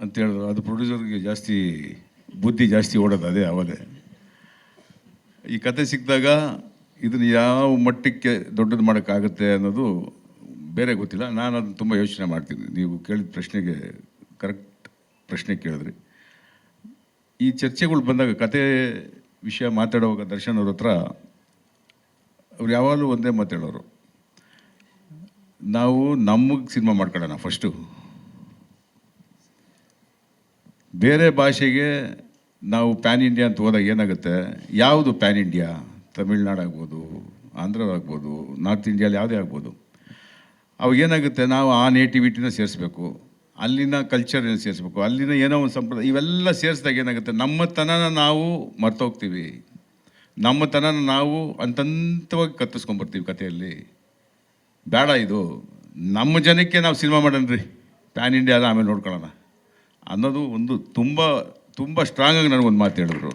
ಅಂತ ಹೇಳಿದ್ರು. ಅದು ಪ್ರೊಡ್ಯೂಸರ್ಗೆ ಜಾಸ್ತಿ ಬುದ್ಧಿ ಜಾಸ್ತಿ ಓಡೋದು ಅದೇ ಅವದೇ. ಈ ಕತೆ ಸಿಕ್ಕಿದಾಗ ಇದನ್ನು ಯಾವ ಮಟ್ಟಕ್ಕೆ ದೊಡ್ಡದು ಮಾಡೋಕ್ಕಾಗುತ್ತೆ ಅನ್ನೋದು ಬೇರೆ ಗೊತ್ತಿಲ್ಲ. ನಾನು ಅದನ್ನು ತುಂಬ ಯೋಚನೆ ಮಾಡ್ತೀನಿ ನೀವು ಕೇಳಿದ ಪ್ರಶ್ನೆಗೆ ಕರೆಕ್ಟ್ ಪ್ರಶ್ನೆ ಕೇಳಿದ್ರಿ. ಈ ಚರ್ಚೆಗಳು ಬಂದಾಗ, ಕತೆ ವಿಷಯ ಮಾತಾಡುವಾಗ ದರ್ಶನ್ ಅವ್ರ ಹತ್ರ ಅವ್ರು ಯಾವಾಗಲೂ ಒಂದೇ ಮಾತಾಡೋರು ನಾವು ನಮಗೆ ಸಿನಿಮಾ ಮಾಡ್ಕೊಳ್ಳೋಣ ಫಸ್ಟು ಬೇರೆ ಭಾಷೆಗೆ ನಾವು ಪ್ಯಾನ್ ಇಂಡಿಯಾ ಅಂತ ಹೋದಾಗ ಏನಾಗುತ್ತೆ? ಯಾವುದು ಪ್ಯಾನ್ ಇಂಡಿಯಾ? ತಮಿಳ್ನಾಡು ಆಗ್ಬೋದು ಆಂಧ್ರ ಆಗ್ಬೋದು, ನಾರ್ತ್ ಇಂಡಿಯಲ್ಲಿ ಯಾವುದೇ ಆಗ್ಬೋದು. ಅವಾಗ ಏನಾಗುತ್ತೆ? ನಾವು ಆ ನೇಟಿವಿಟಿನ ಸೇರಿಸ್ಬೇಕು. ಅಲ್ಲಿನ ಕಲ್ಚರ್ನ ಸೇರಿಸ್ಬೇಕು. ಅಲ್ಲಿನ ಏನೋ ಒಂದು ಸಂಪ್ರದಾಯ, ಇವೆಲ್ಲ ಸೇರಿಸಿದಾಗ ಏನಾಗುತ್ತೆ? ನಮ್ಮತನನ ನಾವು ಮರ್ತೋಗ್ತೀವಿ ನಮ್ಮತನನ ನಾವು ಅಂತಂತವಾಗಿ ಕತ್ತಿಸ್ಕೊಂಡ್ಬರ್ತೀವಿ ಕಥೆಯಲ್ಲಿ. ಬೇಡ ಇದು. ನಮ್ಮ ಜನಕ್ಕೆ ನಾವು ಸಿನಿಮಾ ಮಾಡೋಣ ರೀ. ಪ್ಯಾನ್ ಇಂಡಿಯಾ ಎಲ್ಲ ಆಮೇಲೆ ನೋಡ್ಕೊಳ್ಳೋಣ. ಅನ್ನೋದು ಒಂದು ತುಂಬ ತುಂಬ ಸ್ಟ್ರಾಂಗಾಗಿ ನನಗೊಂದು ಮಾತು ಹೇಳಿದ್ರು.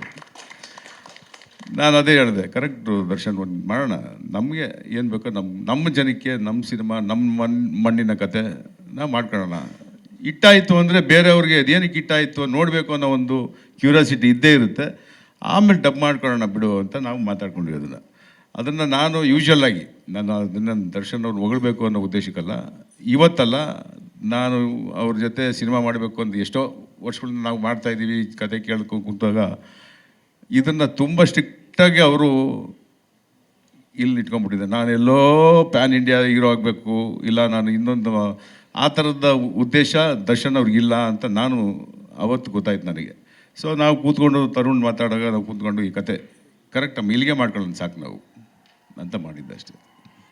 ನಾನು ಅದೇ ಹೇಳಿದೆ ಕರೆಕ್ಟು ದರ್ಶನ್, ಒಂದು ಮಾಡೋಣ. ನಮಗೆ ಏನು ಬೇಕೋ ನಮ್ಮ ನಮ್ಮ ಜನಕ್ಕೆ, ನಮ್ಮ ಸಿನಿಮಾ, ನಮ್ಮ ಮಣ್, ಮಣ್ಣಿನ ಕತೆ, ನಾವು ಮಾಡ್ಕೊಳ್ಳೋಣ. ಇಟ್ಟಾಯಿತು ಅಂದರೆ ಬೇರೆಯವ್ರಿಗೆ ಅದೇನಕ್ಕೆ ಇಟ್ಟಾಯಿತು ನೋಡಬೇಕು ಅನ್ನೋ ಒಂದು ಕ್ಯೂರಿಯಾಸಿಟಿ ಇದ್ದೇ ಇರುತ್ತೆ. ಆಮೇಲೆ ಡಬ್ ಮಾಡ್ಕೊಳ್ಳೋಣ ಬಿಡು ಅಂತ ನಾವು ಮಾತಾಡ್ಕೊಂಡ್ವಿ ಅದನ್ನು ಅದನ್ನು ನಾನು ಯೂಶ್ವಲ್ ಆಗಿ ನಾನು ಅದನ್ನು ದರ್ಶನ್ ಅವ್ರು ಹೊಗಳ್ಬೇಕು ಅನ್ನೋ ಉದ್ದೇಶಕ್ಕಲ್ಲ, ಇವತ್ತಲ್ಲ ನಾನು ಅವ್ರ ಜೊತೆ ಸಿನಿಮಾ ಮಾಡಬೇಕು ಅಂತ ಎಷ್ಟೋ ವರ್ಷಗಳಿಂದ ನಾವು ಮಾಡ್ತಾ ಇದ್ದೀವಿ, ಕತೆ ಕೇಳ್ಕೊ ಕೂತಾಗ, ಇದನ್ನು ತುಂಬ ಸ್ಟ್ರಿಕ್ಟಾಗಿ ಅವರು ಇಲ್ಲಿ ಇಟ್ಕೊಂಡ್ಬಿಟ್ಟಿದ್ದೆ ನಾನು ಎಲ್ಲೋ ಪ್ಯಾನ್ ಇಂಡಿಯಾ ಹೀರೋ ಆಗಬೇಕು, ಇಲ್ಲ ನಾನು ಇನ್ನೊಂದು, ಆ ಥರದ ಉದ್ದೇಶ ದರ್ಶನ್ ಅವ್ರಿಗಿಲ್ಲ ಅಂತ ನಾನು ಅವತ್ತು ಗೊತ್ತಾಯ್ತು ನನಗೆ. ಸೊ ನಾವು ಕೂತ್ಕೊಂಡು ತರುಣ್ ಮಾತಾಡಾಗ ನಾವು ಕೂತ್ಕೊಂಡು ಈ ಕತೆ ಕರೆಕ್ಟ್ ನಮ್ಮ ಇಲ್ಲಿಗೆ ಮಾಡ್ಕೊಳ್ಳೋಣ ಸಾಕು ನಾವು ಅಂತ ಮಾಡಿದ್ದೆ ಅಷ್ಟೇ.